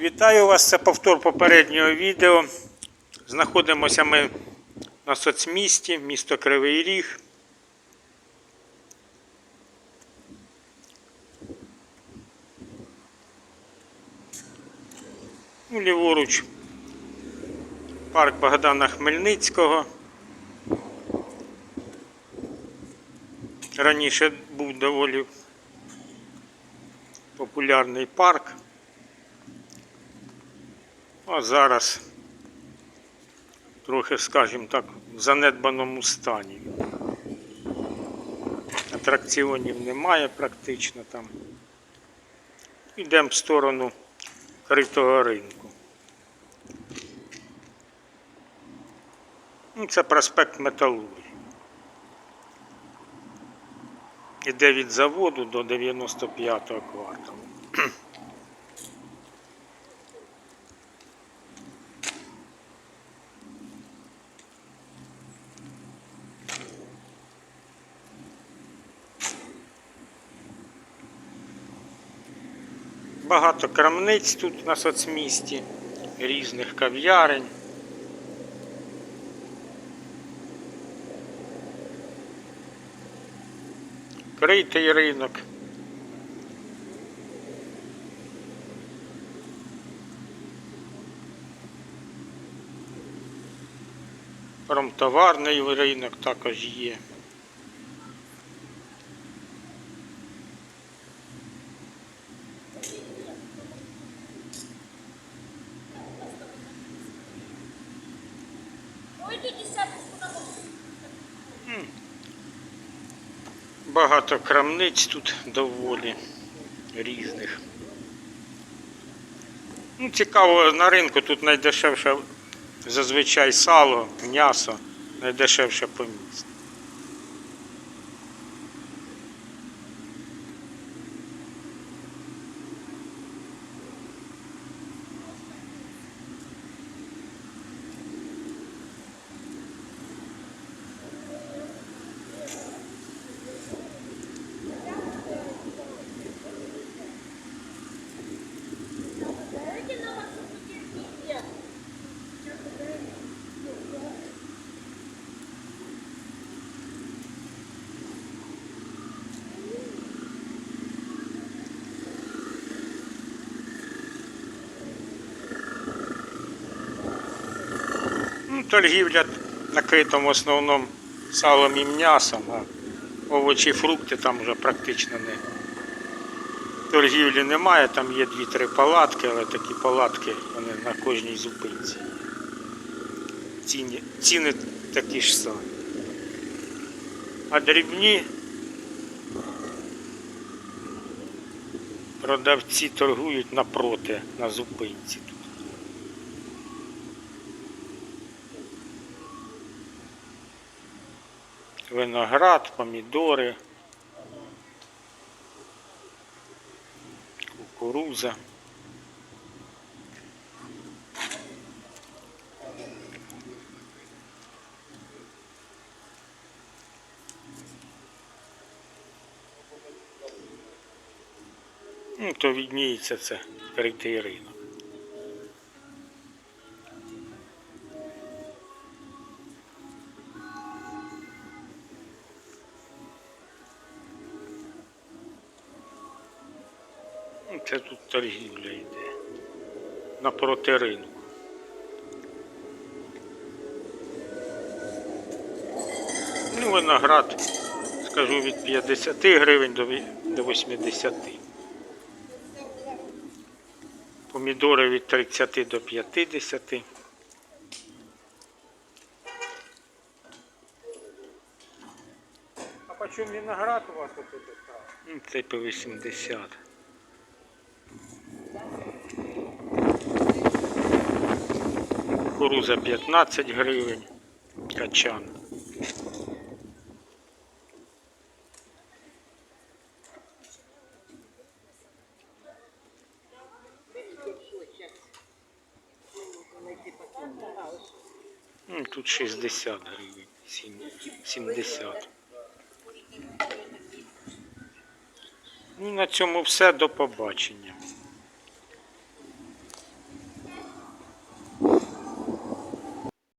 Вітаю вас, це повтор попереднього відео. Знаходимося ми на соцмісті, місто Кривий Ріг. Ну, Ліворуч парк Богдана Хмельницького. Раніше був доволі популярний парк. А зараз трохи, скажімо так, в занедбаному стані. Атракціонів немає практично там. Йдемо в сторону критого ринку. Ну, це проспект Металургії. Іде від заводу до 95-го кварталу. Багато крамниць тут на соцмісті, різних кав'ярень. Критий ринок. Промтоварний ринок також є. Багато крамниць тут доволі різних. Ну, цікаво, на ринку тут найдешевше зазвичай сало, м'ясо, найдешевше по місту. Торгівля накрита в основному салом і м'ясом, а овочі, фрукти там вже практично не. Торгівлі немає, там є дві-три палатки, але такі палатки вони на кожній зупинці. Ціни, ціни такі ж самі. А дрібні продавці торгують напроти на зупинці Виноград, помідори, кукуруза. Ну, то відніється це ринок. Це тут торгівля йде. Напроти ринку. Ну, виноград, скажу, від 50 гривень до 80. Помідори від 30 до 50. А почем виноград у вас этот? Ну, Це по 80. Кукуруза 15 гривень. Качан. Ну, Тут 60 гривень, сім- 70. Ну, на цьому все. До побачення.